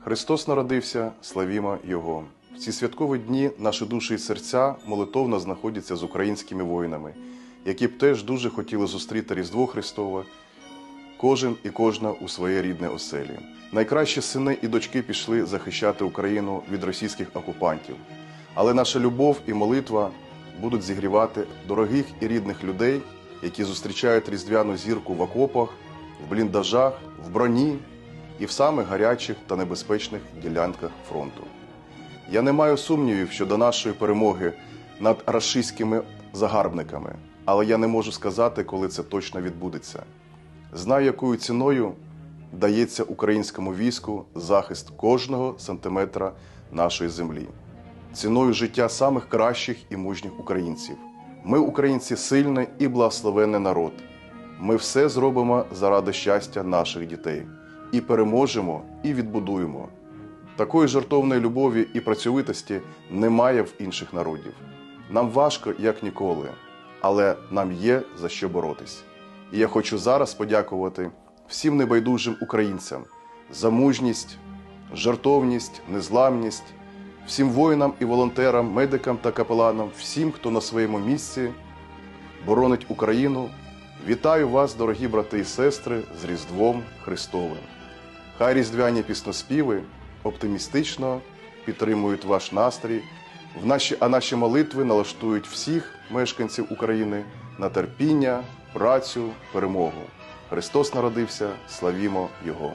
Христос народився, славімо Його. В ці святкові дні наші душі і серця молитовно знаходяться з українськими воїнами, які б теж дуже хотіли зустріти Різдво Христове, кожен і кожна у своє рідне оселі. Найкращі сини і дочки пішли захищати Україну від російських окупантів. Але наша любов і молитва будуть зігрівати дорогих і рідних людей, які зустрічають різдвяну зірку в окопах, в бліндажах, в броні і в самих гарячих та небезпечних ділянках фронту. Я не маю сумнівів щодо нашої перемоги над рашистськими загарбниками, але я не можу сказати, коли це точно відбудеться. Знаю, якою ціною дається українському війську захист кожного сантиметра нашої землі, ціною життя самих кращих і мужніх українців. Ми, українці, сильний і благословенний народ. Ми все зробимо заради щастя наших дітей і переможемо, і відбудуємо. Такої жартовної любові і працьовитості немає в інших народів. Нам важко, як ніколи, але нам є за що боротись. І я хочу зараз подякувати всім небайдужим українцям за мужність, жартовність, незламність, всім воїнам і волонтерам, медикам та капеланам, всім, хто на своєму місці боронить Україну. Вітаю вас, дорогі брати і сестри, з Різдвом Христовим. Хай різдвяні пісноспіви оптимістично підтримують ваш настрій, в наші, а наші молитви налаштують всіх мешканців України на терпіння, працю, перемогу. Христос народився, славімо Його!